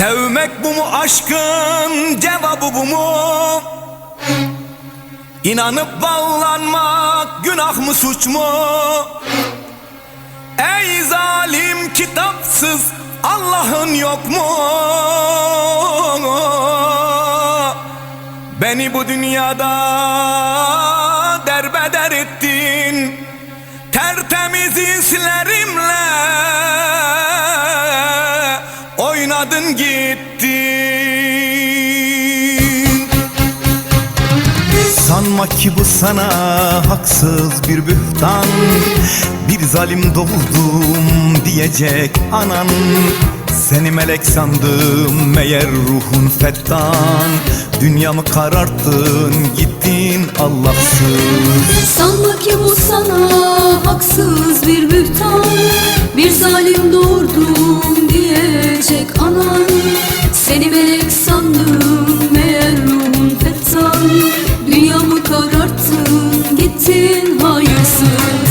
Sevmek bu mu aşkın cevabı bu mu? İnanıp bağlanmak günah mı suç mu? Ey zalim kitapsız Allah'ın yok mu? Beni bu dünyada derbeder ettin Tertemiz hislerimle oynadın gittin Sanma ki bu sana haksız bir bühtan. Bir zalim doğdum diyecek anan. Seni melek sandım meğer ruhun fettan. Dünyamı kararttın gittin Allahsız. Sanma ki bu sana haksız bir bühtan. Bir zalim doğurdum diyecek anan. Seni melek sandım meğer ruhun fettan Dünyamı kararttın gittin hayırsız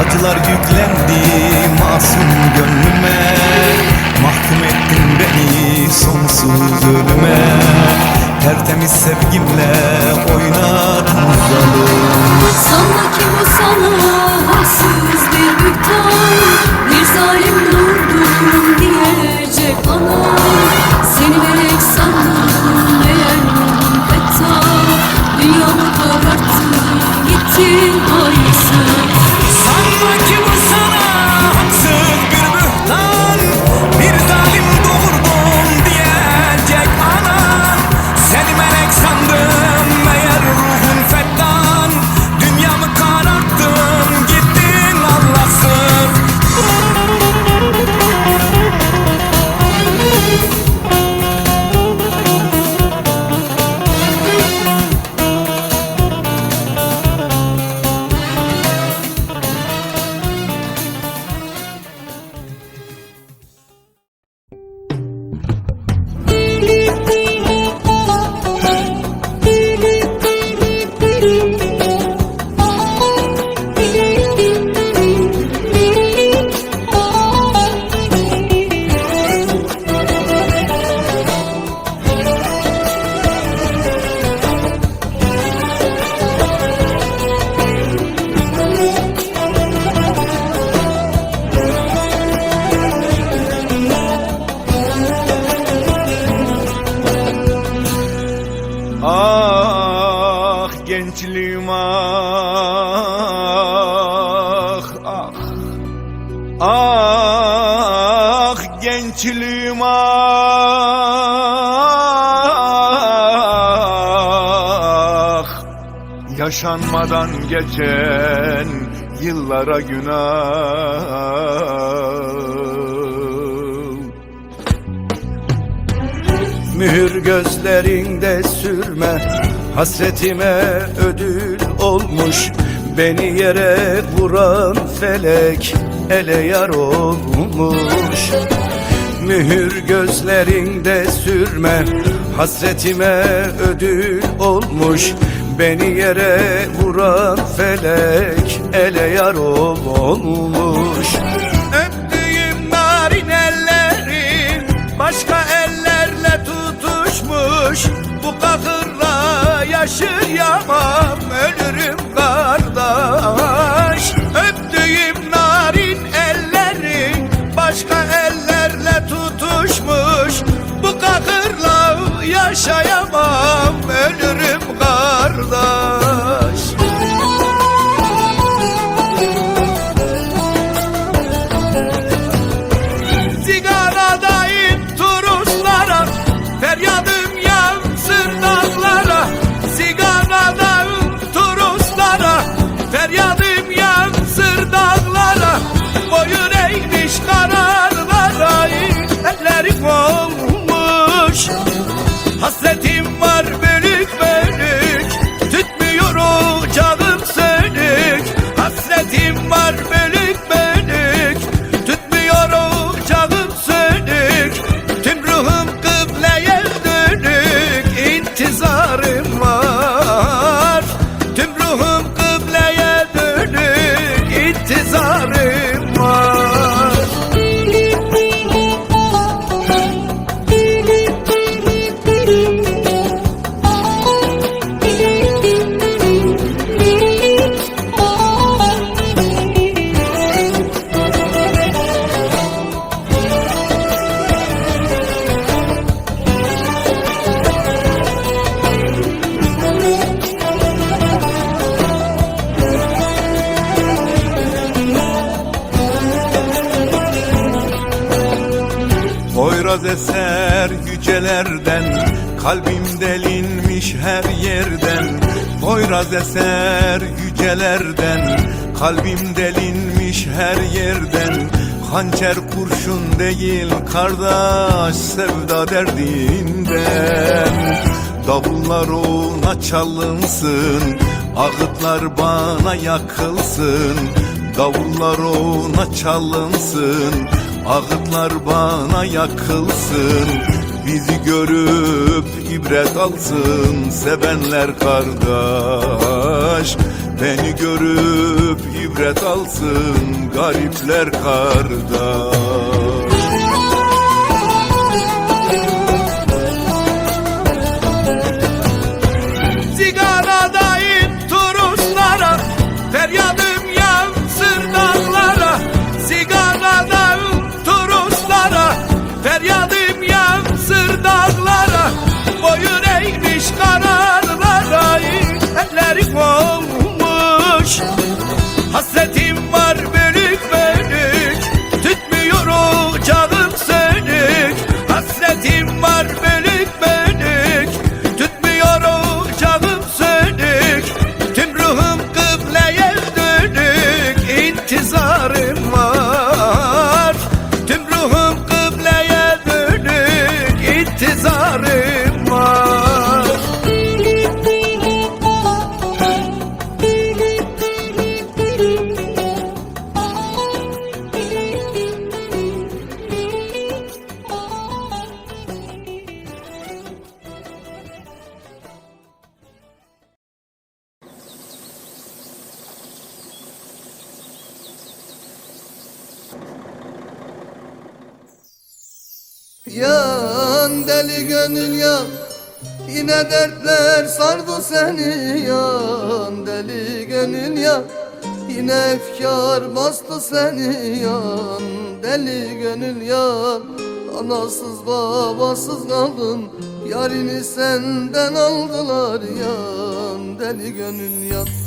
Acılar yüklendi masum gönlüme. Mahkum ettin beni sonsuz ölüme. Tertemiz sevgimle oynadın zalim Sanma ki bu sana haksız bir bühtan Bir zalim doğurdum diyecek anan Seni melek sandım meğer ruhun fettan Dünyamı kararttın gittin hayırsız Sanma ki gençliğim ah Yaşanmadan geçen yıllara günah. Mühür gözlerinde sürme Hasretime ödül olmuş. Beni yere vuran felek ele yar olmuş Mühür gözlerinde sürme. Hasretime ödül olmuş Beni yere vuran felek ele yar olmuş. Öptüğüm narin ellerin başka ellerle tutuşmuş. Bu kahırla yaşayamam ölürüm kardeş. Öptüğüm narin ellerin başka ellerle yaşayamam. Ölürüm kardeş Poyraz eser yücelerden Kalbim delinmiş her yerden. Poyraz eser yücelerden Kalbim delinmiş her yerden. Hançer kurşun değil kardeş sevda derdinden. Davullar ona çalınsın Ağıtlar bana yakılsın. Davullar ona çalınsın Ağıtlar bana yakılsın Bizi görüp ibret alsın Sevenler kardeş. Beni görüp ibret alsın Garipler kardeş deli gönül yan Yine dertler sardı seni yan Deli gönül yan Yine efkar bastı seni yan Deli gönül yan Anasız babasız kaldın Yarini senden aldılar yan Deli gönül yan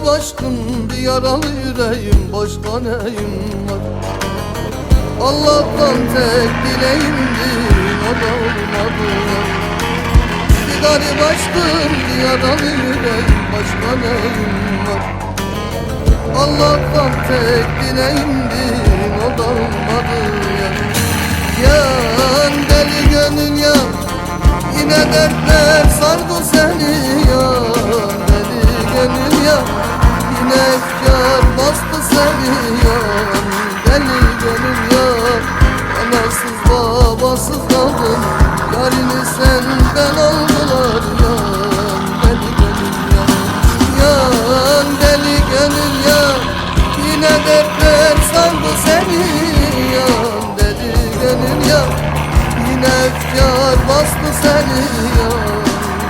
Bir garip aşkım, bir yaralı yüreğim Başka neyim var. Allah'tan tek dileğimdi O da olmadı Bir garip aşkım, bir yaralı yüreğim Başka neyim var. Allah'tan tek dileğimdi O da olmadı Yan deli gönül yan Yine dertler sardı seni. Ya Deli gönül ya Deli gönül ya Anasız babasız kaldın Yarini senden aldılar ya Deli gönül ya Yan deli gönül ya Yine dertler sardı seni ya Deli gönül ya Yine efkar bastı seni ya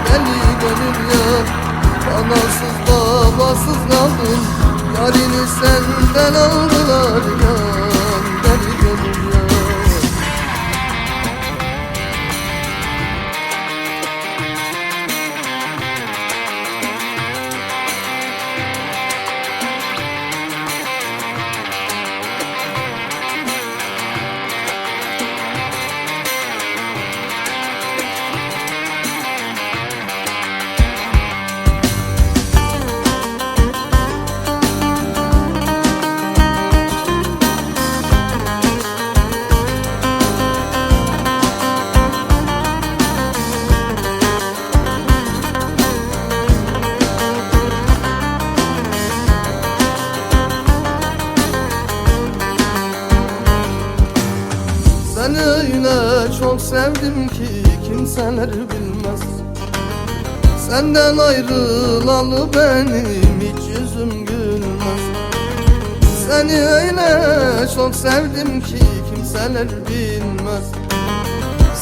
Deli gönül ya Anasız babasız kaldın. Yarini senden aldılar ya Senden ayrılalı benim hiç yüzüm gülmez. Seni öyle çok sevdim ki kimseler bilmez.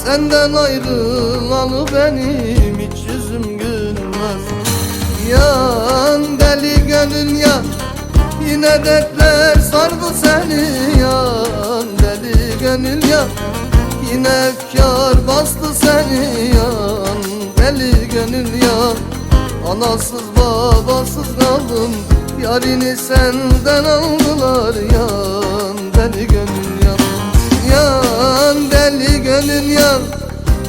Senden ayrılalı benim hiç yüzüm gülmez. Yan deli gönül yan Yine dertler sardı seni. Yan Deli gönül yan Yine efkar bastı seni. Yan Deli gönül yan Anasız babasız kaldım. Yarini senden aldılar yan Deli gönül yan. Yan deli gönül yan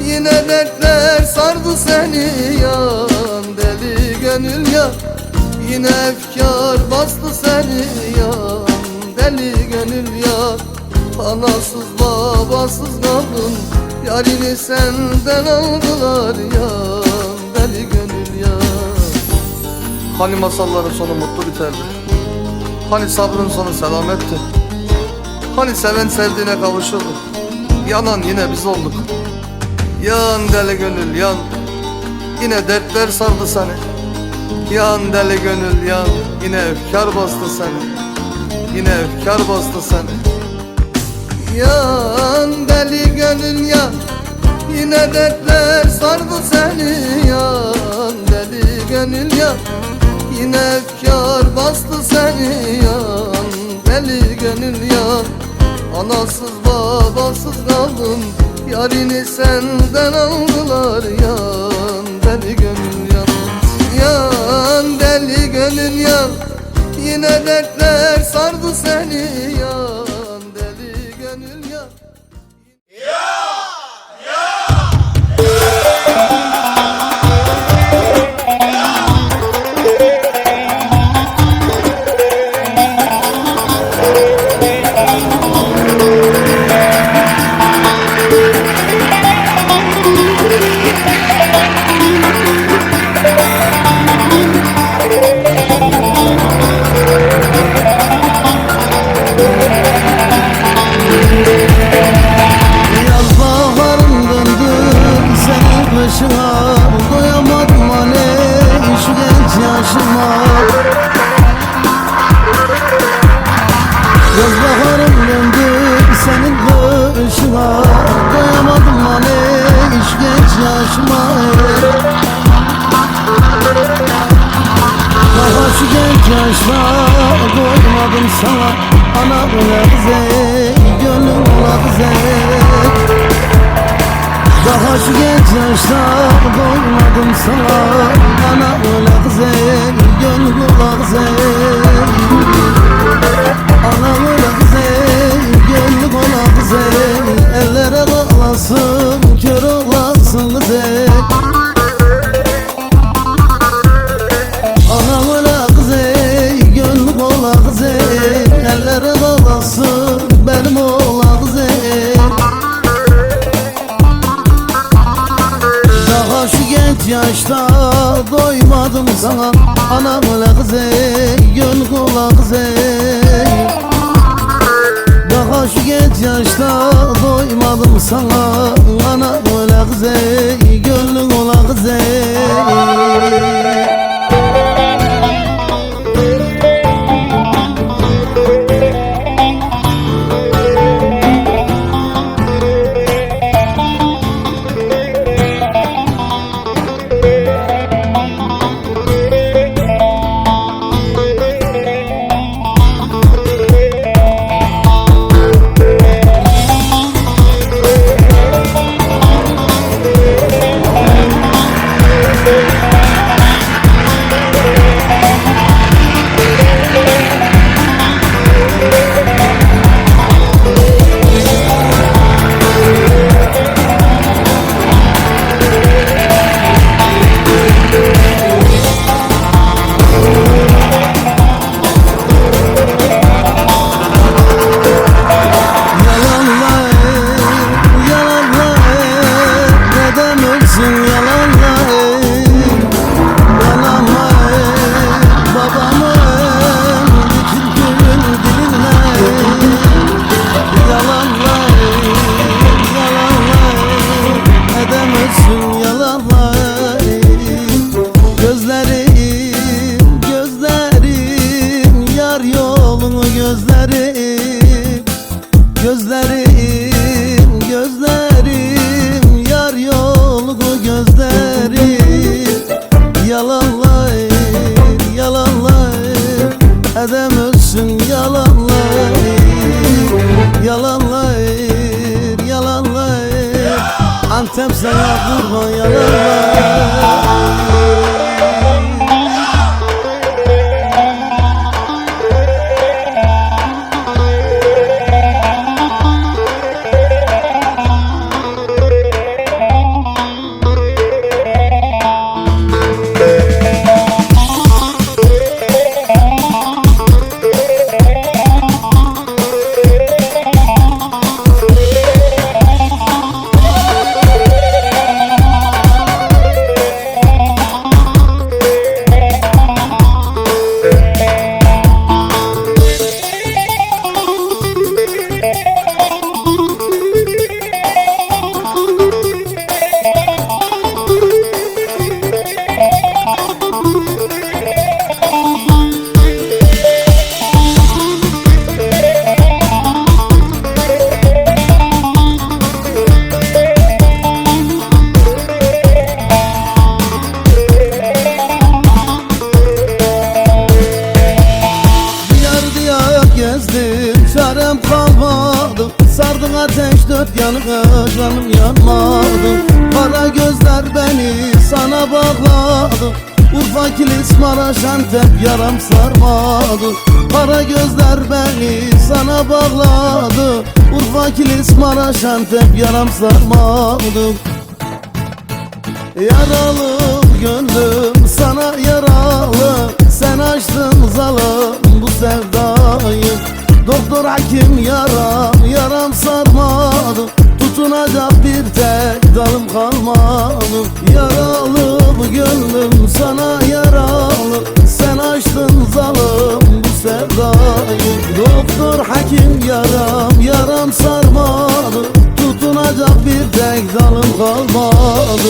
Yine dertler sardı seni yan. Deli gönül yan Yine efkar bastı seni yan. Deli gönül yan Anasız babasız kaldın Yarini senden aldılar yan Deli gönül yan Hani masalların sonu mutlu biterdi? Hani sabrın sonu selametti? Hani seven sevdiğine kavuşurdu? Yanan yine biz olduk. Yan deli gönül yan. Yine dertler sardı seni. Yan deli gönül yan. Yine efkar bastı seni. Yine efkar bastı seni Yan deli gönül yan Yine dertler sardı seni. Yan Deli gönül yan Yine efkar bastı seni. Yan Deli gönül yan Anasız babasız kaldım. Yarini senden aldılar. Yan Deli gönül yan Yan deli gönül yan Yine dertler sardı seni. Yan Ana öyle doymadım sana Ana öyle Antep sana kurban yanarlar kalmadı Sardın ateş dört yanıma canım yanmadı. Kara gözler beni sana bağladı. Urfa Kilis Maraş Antep yaram sarmadı. Kara gözler beni sana bağladı. Urfa Kilis Maraş Antep yaram sarmadı. Yaralı gönlüm sana yaralı. Sen açtın zalim bu sevdayı Doktor hakim yaram? Yaram sarmadı Tutunacak bir tek dalım kalmadı. Yaralı bu gönlüm sana yaralı Sen açtın zalim bu sevdayı. Doktor hakim yaram yaram sarmadı. Tutunacak bir tek dalım kalmadı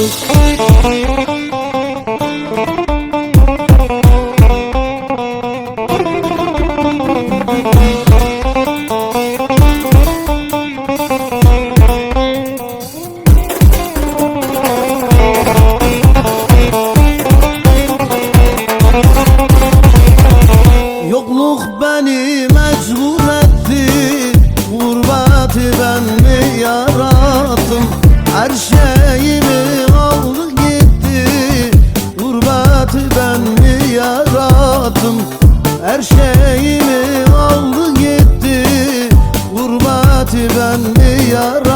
Yokluk beni mecbur etti Gurbeti ben mi yarattım? Her şeyimi aldı gitti. Gurbeti ben mi yarattım? Her şeyimi aldı gitti. Gurbeti ben mi yarattım